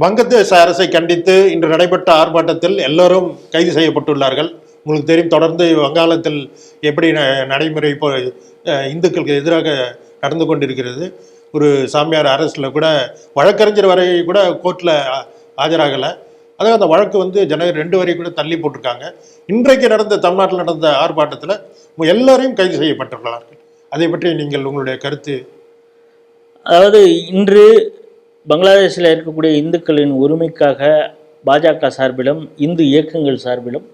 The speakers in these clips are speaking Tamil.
வங்கதேச அரசை கண்டித்து இன்று நடைபெற்ற ஆர்ப்பாட்டத்தில் எல்லோரும் கைது செய்யப்பட்டுள்ளார்கள். உங்களுக்கு தெரியும் தொடர்ந்து வங்காளத்தில் எப்படி ந- நடைமுறை இப்போ இந்துக்களுக்கு எதிராக நடந்து கொண்டிருக்கிறது. ஒரு சாமியார் அரசில் கூட வழக்கறிஞர் வரை கூட கோர்ட்டில் ஆஜராகலை. அதாவது அந்த வழக்கு வந்து ஜனவரி ரெண்டு வரை கூட தள்ளி போட்டிருக்காங்க. இன்றைக்கு நடந்த தமிழ்நாட்டில் நடந்த ஆர்ப்பாட்டத்தில் எல்லாரையும் கைது செய்யப்பட்டுள்ளார்கள் அதை பற்றி நீங்கள் உங்களுடைய கருத்து? அதாவது இன்று பங்களாதேஷில் இருக்கக்கூடிய இந்துக்களின் உரிமைக்காக பாஜக சார்பிலும் இந்து இயக்கங்கள் சார்பிலும்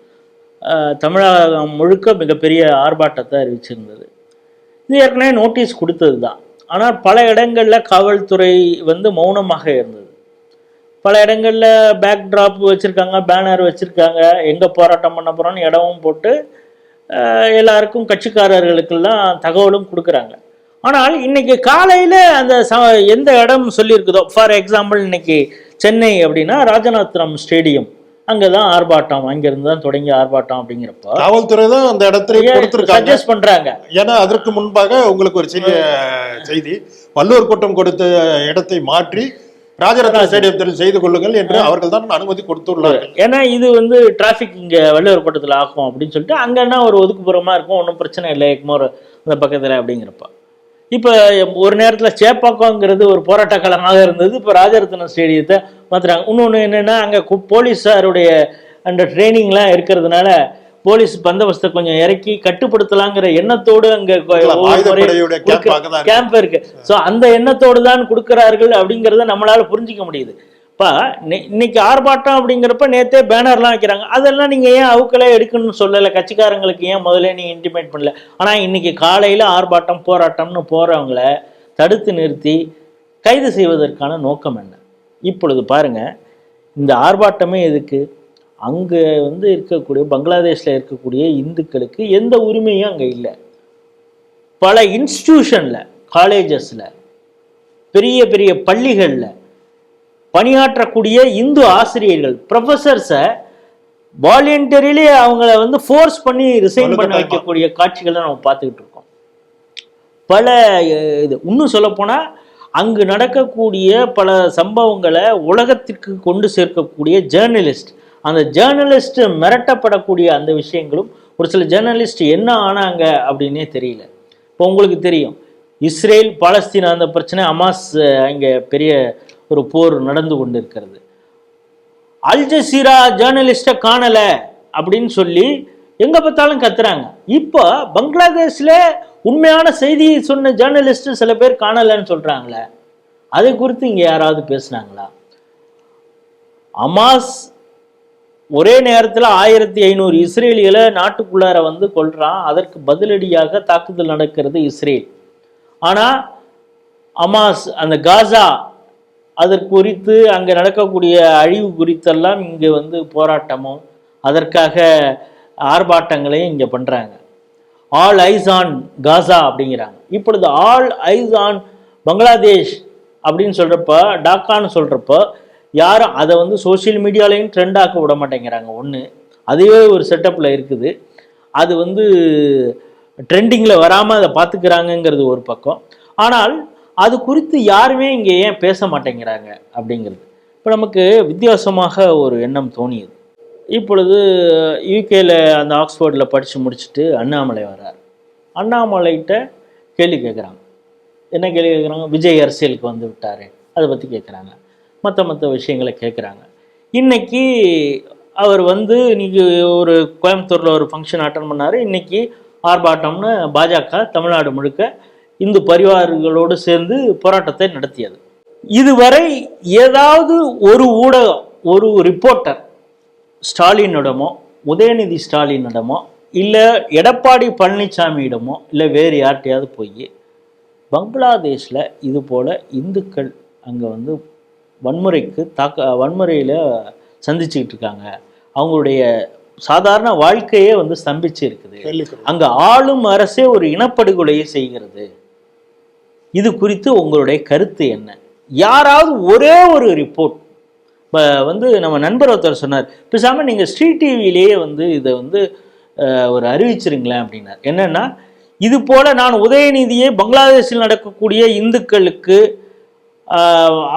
தமிழகம் முழுக்க மிகப்பெரிய ஆர்ப்பாட்டத்தை அறிவிச்சிருந்தது. இது ஏற்கனவே நோட்டீஸ் கொடுத்தது தான். ஆனால் பல இடங்களில் காவல்துறை வந்து மௌனமாக இருந்தது. பல இடங்களில் பேக் ட்ராப் வச்சுருக்காங்க பேனர் வச்சுருக்காங்க எங்கே போராட்டம் பண்ண போகிறோன்னு இடமும் போட்டு எல்லாருக்கும் கட்சிக்காரர்களுக்கெல்லாம் தகவலும் கொடுக்குறாங்க. ஆனால் இன்னைக்கு காலையில் அந்த ச எந்த இடம் சொல்லியிருக்குதோ ஃபார் எக்ஸாம்பிள் இன்னைக்கு சென்னை அப்படின்னா ராஜநாத்ரம் ஸ்டேடியம். அங்கே தான் ஆர்ப்பாட்டம் அங்கேருந்து தான் தொடங்கி ஆர்ப்பாட்டம் அப்படிங்கிறப்போ காவல்துறை தான் அந்த இடத்துல சஜஸ்ட் பண்ணுறாங்க ஏன்னா அதற்கு முன்பாக உங்களுக்கு ஒரு சிறிய செய்தி. வள்ளுவர் கூட்டம் கொடுத்த இடத்தை மாற்றி ராஜரத்ன ஸ்டேடியத்தில் செய்து கொள்ளுங்கள் என்று அவர்கள் தான் அனுமதி கொடுத்துள்ளார்கள். ஏன்னா இது வந்து டிராஃபிக் இங்கே வள்ளுவர் கோட்டத்தில் ஆகும் அப்படின்னு சொல்லிட்டு அங்கன்னா ஒரு ஒதுக்குப்புறமா இருக்கும் ஒன்றும் பிரச்சனை இல்லை எக்மோர் அந்த பக்கத்தில் அப்படிங்கிறப்ப. இப்போ ஒரு நேரத்தில் சேப்பாக்கங்கிறது ஒரு போராட்ட களமாக இருந்தது. இப்போ ராஜரத்ன ஸ்டேடியத்தை மாத்துறாங்க. இன்னொன்று என்னென்னா அங்கே போலீஸாருடைய அந்த ட்ரைனிங்லாம் இருக்கிறதுனால போலீஸ் பந்தோபஸ்தை கொஞ்சம் இறக்கி கட்டுப்படுத்தலாங்கிற எண்ணத்தோடு அங்கே. கேம்ப் இருக்கு. ஸோ அந்த எண்ணத்தோடு தான் கொடுக்குறார்கள் அப்படிங்கிறத நம்மளால புரிஞ்சிக்க முடியுது. இப்போ இன்னைக்கு ஆர்ப்பாட்டம் அப்படிங்கிறப்ப நேற்றே பேனர்லாம் வைக்கிறாங்க. அதெல்லாம் நீங்கள் ஏன் அவுக்களே எடுக்கணும்னு சொல்லலை? கட்சிக்காரங்களுக்கு ஏன் முதல்ல நீங்கள் இன்டிமேட் பண்ணல? ஆனால் இன்னைக்கு காலையில் ஆர்ப்பாட்டம் போராட்டம்னு போகிறவங்கள தடுத்து நிறுத்தி கைது செய்வதற்கான நோக்கம் என்ன? இப்பொழுது பாருங்க இந்த ஆர்ப்பாட்டமே எதுக்கு? அங்கே வந்து இருக்கக்கூடிய பங்களாதேஷில் இருக்கக்கூடிய இந்துக்களுக்கு எந்த உரிமையும் அங்கே இல்லை. பல இன்ஸ்டியூஷனில் காலேஜஸில் பெரிய பெரிய பள்ளிகளில் பணியாற்றக்கூடிய இந்து ஆசிரியர்கள் ப்ரொஃபஸர்ஸை வாலண்டியரிலே அவங்கள வந்து ஃபோர்ஸ் பண்ணி ரிசைன் பண்ண. வைக்கக்கூடிய காட்சிகளை நம்ம பார்த்துக்கிட்டு இருக்கோம் பல இது இன்னும் சொல்லப்போனால் அங்கு நடக்கக்கூடிய பல சம்பவங்களை உலகத்திற்கு கொண்டு சேர்க்கக்கூடிய ஜேர்னலிஸ்ட் அந்த ஜேர்னலிஸ்ட் மிரட்டப்படக்கூடிய அந்த விஷயங்களும் ஒரு சில ஜேர்னலிஸ்ட் என்ன ஆனாங்க அப்படின்னே தெரியல இப்போ உங்களுக்கு தெரியும் இஸ்ரேல் பாலஸ்தீனா அந்த பிரச்சனை அமாஸ் அங்கே பெரிய ஒரு போர் நடந்து கொண்டிருக்கிறது. அல் ஜசீரா ஜேர்னலிஸ்ட்டை காணலை அப்படின்னு சொல்லி எங்கே பார்த்தாலும் கத்துறாங்க. இப்போ பங்களாதேஷில் உண்மையான செய்தியை சொன்ன ஜேர்னலிஸ்ட்டு சில பேர் காணலைன்னு சொல்கிறாங்களே அதை குறித்து இங்கே யாராவது பேசுனாங்களா? அமாஸ் ஒரே நேரத்தில் ஆயிரத்தி ஐநூறு இஸ்ரேலிகளை நாட்டுக்குள்ளார வந்து கொல்றான். அதற்கு பதிலடியாக தாக்குதல் நடக்கிறது இஸ்ரேல். ஆனால் அமாஸ் அந்த காசா அதற்கு குறித்து அங்கே நடக்கக்கூடிய அழிவு குறித்தெல்லாம் இங்கே வந்து போராட்டமும் அதற்காக ஆர்ப்பாட்டங்களையும் இங்கே பண்ணுறாங்க ஆல் ஐஸ் ஆன் காசா அப்படிங்கிறாங்க. இப்பொழுது ஆல் ஐஸ் ஆன் பங்களாதேஷ் அப்படின்னு சொல்கிறப்ப டாக்கான்னு சொல்கிறப்ப யாரும் அதை வந்து சோஷியல் மீடியாலையும் ட்ரெண்ட் ஆக்க விட மாட்டேங்கிறாங்க. ஒன்று அதுவே ஒரு செட்டப்பில் இருக்குது. அது வந்து ட்ரெண்டிங்கில் வராமல் அதை பார்த்துக்கிறாங்கங்கிறது ஒரு பக்கம். ஆனால் அது குறித்து யாருமே இங்கே ஏன் பேச மாட்டேங்கிறாங்க அப்படிங்கிறது. இப்போ நமக்கு வித்தியாசமாக ஒரு எண்ணம் தோணியது. இப்பொழுது யூகேல அந்த ஆக்ஸ்ஃபோர்டில் படித்து முடிச்சுட்டு அண்ணாமலை வர்றார். அண்ணாமலைகிட்ட கேள்வி கேட்குறாங்க என்ன கேள்வி கேட்குறாங்க விஜய் அரசியலுக்கு வந்து விட்டார். அதை பற்றி கேட்குறாங்க மற்ற மற்ற விஷயங்களை கேட்குறாங்க இன்றைக்கி அவர் வந்து இன்றைக்கி ஒரு கோயம்புத்தூரில் ஒரு ஃபங்க்ஷன் அட்டன் பண்ணார். இன்றைக்கி ஆர்ப்பாட்டம்னு பாஜக தமிழ்நாடு முழுக்க இந்து பரிவார்களோடு சேர்ந்து போராட்டத்தை நடத்தியது. இதுவரை ஏதாவது ஒரு ஊடகம் ஒரு ரிப்போர்ட்டர் ஸ்டாலினிடமோ உதயநிதி ஸ்டாலினிடமோ இல்லை எடப்பாடி பழனிசாமியிடமோ இல்லை வேறு யார்கிட்டயாவது போய் பங்களாதேஷில் இது போல் இந்துக்கள் அங்கே வந்து வன்முறைக்கு தாக்க வன்முறையில் சந்திச்சுக்கிட்டு இருக்காங்க. அவங்களுடைய சாதாரண வாழ்க்கையே வந்து ஸ்தம்பிச்சு இருக்குது. அங்க ஆளும் அரசே ஒரு இனப்படுகொலையை செய்கிறது. இது குறித்து உங்களுடைய கருத்து என்ன? யாராவது ஒரே ஒரு ரிப்போர்ட் இப்போ வந்து நம்ம நண்பர் ஒருத்தர் சொன்னார் பேசாமல் நீங்கள் ஸ்ரீ டிவியிலேயே வந்து இதை வந்து ஒரு அறிவிச்சிருங்களேன் அப்படின்னார். என்னென்னா இது போல நான் உதயநிதியை பங்களாதேஷில் நடக்கக்கூடிய இந்துக்களுக்கு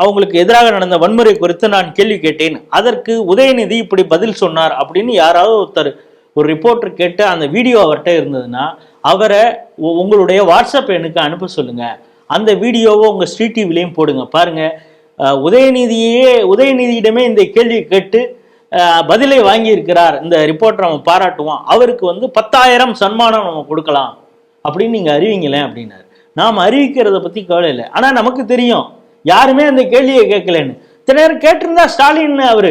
அவங்களுக்கு எதிராக நடந்த வன்முறை குறித்து நான் கேள்வி கேட்டேன். அதற்கு உதயநிதி இப்படி பதில் சொன்னார் அப்படின்னு யாராவது ஒருத்தர் ஒரு ரிப்போர்ட்டர் கேட்டு அந்த வீடியோ அவர்கிட்ட இருந்ததுன்னா அவரை உங்களுடைய வாட்ஸ்அப் எண்ணுக்கு அனுப்ப சொல்லுங்கள் அந்த வீடியோவை உங்கள் ஸ்ட்ரீட் டிவிலையும் போடுங்க. பாருங்கள் உதயநிதியே உதயநிதியிடமே இந்த கேள்வி கேட்டு பதிலை வாங்கியிருக்கிறார். இந்த ரிப்போர்ட்டர் நம்ம பாராட்டுவோம் அவருக்கு வந்து பத்தாயிரம் சன்மானம் நம்ம கொடுக்கலாம். அப்படின்னு நீங்கள் அறிவிங்களேன் அப்படின்னாரு. நாம் அறிவிக்கிறத பற்றி கவலை இல்லை. ஆனால் நமக்கு தெரியும். யாருமே அந்த கேள்வியை கேட்கலன்னு. சில நேரம் கேட்டிருந்தா ஸ்டாலின் அவர்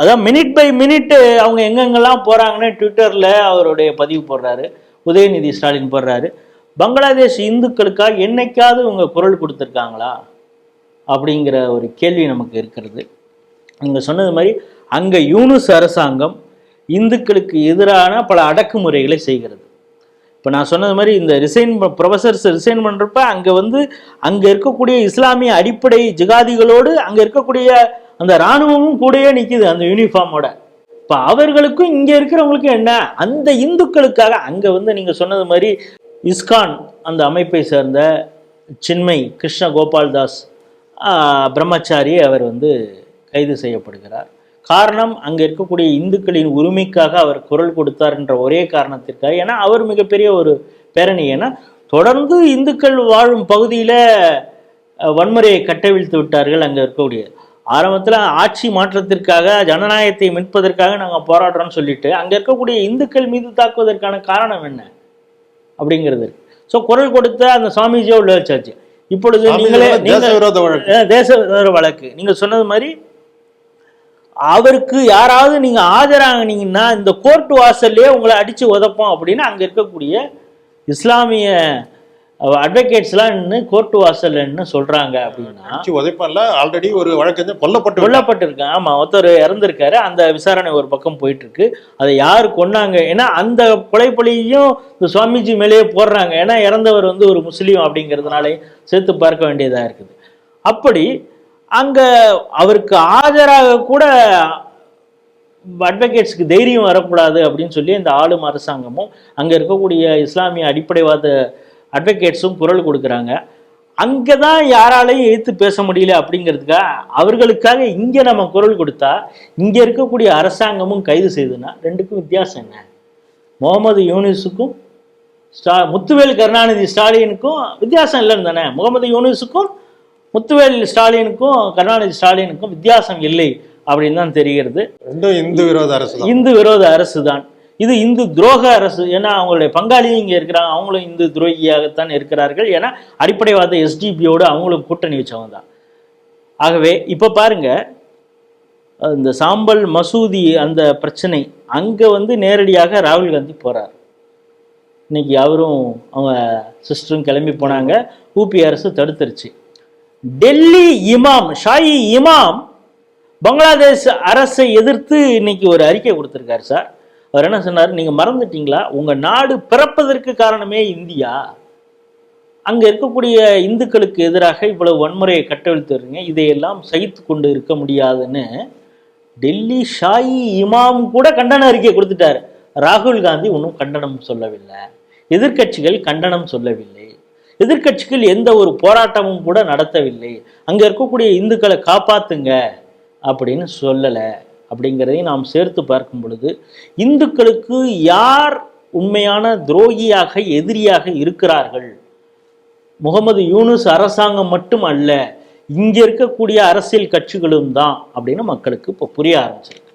அதான் மினிட் பை மினிட் அவங்க எங்கெங்கெல்லாம் போகிறாங்கன்னு ட்விட்டரில் அவருடைய பதிவு போடுறாரு. உதயநிதி ஸ்டாலின் போடுறாரு. பங்களாதேஷ் இந்துக்களுக்காக என்னைக்காவது இவங்க குரல் கொடுத்துருக்காங்களா? அப்படிங்கிற ஒரு கேள்வி நமக்கு இருக்கிறது. நீங்கள் சொன்னது மாதிரி அங்கே யூனுஸ் அரசாங்கம் இந்துக்களுக்கு எதிரான பல அடக்குமுறைகளை செய்கிறது. இப்போ நான் சொன்னது மாதிரி இந்த ரிசைன் ப்ரொஃபஸர்ஸ் ரிசைன் பண்ணுறப்ப அங்கே வந்து அங்கே இருக்கக்கூடிய இஸ்லாமிய அடிப்படை ஜிகாதிகளோடு அங்கே இருக்கக்கூடிய அந்த இராணுவமும் கூடயே நிற்கிது அந்த யூனிஃபார்மோட இப்போ அவர்களுக்கும் இங்கே இருக்கிறவங்களுக்கும் என்ன? அந்த இந்துக்களுக்காக அங்கே வந்து நீங்கள் சொன்னது மாதிரி இஸ்கான் அந்த அமைப்பை சேர்ந்த சின்மை கிருஷ்ண கோபால்தாஸ் பிரம்மச்சாரி அவர் வந்து கைது செய்யப்படுகிறார். காரணம் அங்கே இருக்கக்கூடிய இந்துக்களின் உரிமைக்காக அவர் குரல் கொடுத்தார் என்ற ஒரே காரணத்திற்காக. ஏன்னா அவர் மிகப்பெரிய ஒரு பேரணி. ஏன்னா தொடர்ந்து இந்துக்கள் வாழும் பகுதியில் வன்முறையை கட்டவிழ்த்து விட்டார்கள் அங்கே இருக்கக்கூடிய. ஆரம்பத்தில் ஆட்சி மாற்றத்திற்காக ஜனநாயகத்தை மீட்பதற்காக நாங்கள் போராடுறோம்னு சொல்லிட்டு அங்கே இருக்கக்கூடிய இந்துக்கள் மீது தாக்குவதற்கான காரணம் என்ன? அப்படிங்கிறது. ஸோ குரல் கொடுத்த அந்த சுவாமிஜியை உள்ள வச்சாச்சு. இப்பொழுது நீங்களே தேச விரோத வழக்கு. அஹ் தேச விரோத வழக்கு. நீங்க சொன்னது மாதிரி அவருக்கு யாராவது நீங்க ஆஜராகினீங்கன்னா இந்த கோர்ட் வாசல்லையே உங்களை அடிச்சு உதைப்போம் அப்படின்னு அங்க இருக்கக்கூடிய இஸ்லாமிய அட்வொகேட்ஸ்லாம் நின்று கோர்ட் வாசல்ல நின்னு சொல்றாங்க அப்படின்னா அடிச்சு உதைப்பல்ல ஆல்ரெடி ஒரு வழக்கறிஞர் கொல்லப்பட்டு கொல்லப்பட்டிருக்காங்க ஆமா ஒருத்தர் இறந்திருக்காரு. அந்த விசாரணை ஒரு பக்கம் போயிட்டு இருக்கு அதை யார் கொன்னாங்க? ஏன்னா அந்த கொலைப்பழியையும் இந்த சுவாமிஜி மேலேயே போடுறாங்க. ஏன்னா இறந்தவர் வந்து ஒரு முஸ்லீம் அப்படிங்கிறதுனாலே சேர்த்து பார்க்க வேண்டியதா இருக்குது. அப்படி அங்க அவருக்கு ஆஜராக கூட அட்வொகேட்ஸ்க்கு தைரியம் வரக்கூடாது அப்படின்னு சொல்லி இந்த ஆளும் அரசாங்கமும் அங்க இருக்கக்கூடிய இஸ்லாமிய அடிப்படைவாத அட்வொகேட்ஸும் குரல் கொடுக்குறாங்க. அங்கே தான் யாராலையும் எதிர்த்து பேச முடியல அப்படிங்கிறதுக்காக அவர்களுக்காக இங்கே நம்ம குரல் கொடுத்தா இங்கே இருக்கக்கூடிய அரசாங்கமும் கைது செய்யுதுன்னா ரெண்டுக்கும் வித்தியாசம் என்ன? முகமது யூனிஸுக்கும் ஸ்டா முத்துவேல் கருணாநிதி ஸ்டாலினுக்கும் வித்தியாசம் இல்லைன்னு தானே? முகமது யூனிஸுக்கும் முத்துவேல் ஸ்டாலினுக்கும் கருணாநிதி ஸ்டாலினுக்கும் வித்தியாசம் இல்லை அப்படின்னு தான் தெரிகிறது. ரெண்டும் இந்து விரோத அரசு இந்து விரோத அரசு தான் இது இந்து துரோக அரசு. ஏன்னா அவங்களுடைய பங்காளியும் இங்கே இருக்கிறாங்க. அவங்களும் இந்து துரோகியாகத்தான் இருக்கிறார்கள். ஏன்னா அடிப்படைவாத எஸ்டிபியோடு அவங்களும் கூட்டணி வச்சவங்க தான். ஆகவே இப்போ பாருங்க இந்த சாம்பல் மசூதி அந்த பிரச்சனை அங்கே வந்து நேரடியாக ராகுல் காந்தி போகிறார் இன்னைக்கு அவரும் அவங்க சிஸ்டரும் கிளம்பி போனாங்க. ஊபி அரசு தடுத்துருச்சு. டெல்லி இமாம் ஷாயி இமாம் பங்களாதேஷ் அரசை எதிர்த்து இன்னைக்கு ஒரு அறிக்கை கொடுத்துருக்காரு சார். அவர் என்ன சொன்னார்? நீங்கள் மறந்துட்டீங்களா? உங்கள் நாடு பிறப்பதற்கு காரணமே இந்தியா. அங்கே இருக்கக்கூடிய இந்துக்களுக்கு எதிராக இவ்வளவு வன்முறையை கட்டவிழ்த்துறீங்க இதையெல்லாம் சகித்து கொண்டு இருக்க முடியாதுன்னு டெல்லி ஷாயி இமாம் கூட கண்டன அறிக்கை கொடுத்துட்டார். ராகுல் காந்தி ஒன்றும் கண்டனம் சொல்லவில்லை. எதிர்க்கட்சிகள் கண்டனம் சொல்லவில்லை. எதிர்க்கட்சிகள் எந்த ஒரு போராட்டமும் கூட நடத்தவில்லை. அங்கே இருக்கக்கூடிய இந்துக்களை காப்பாத்துங்க அப்படின்னு சொல்லலை. அப்படிங்கிறதையும் நாம் சேர்த்து பார்க்கும் பொழுது இந்துக்களுக்கு யார் உண்மையான துரோகியாக எதிரியாக இருக்கிறார்கள்? முகமது யூனுஸ் அரசாங்கம் மட்டும் அல்ல இங்கே இருக்கக்கூடிய அரசியல் கட்சிகளும் தான் அப்படின்னு மக்களுக்கு இப்போ புரிய ஆரம்பிச்சிருக்கு.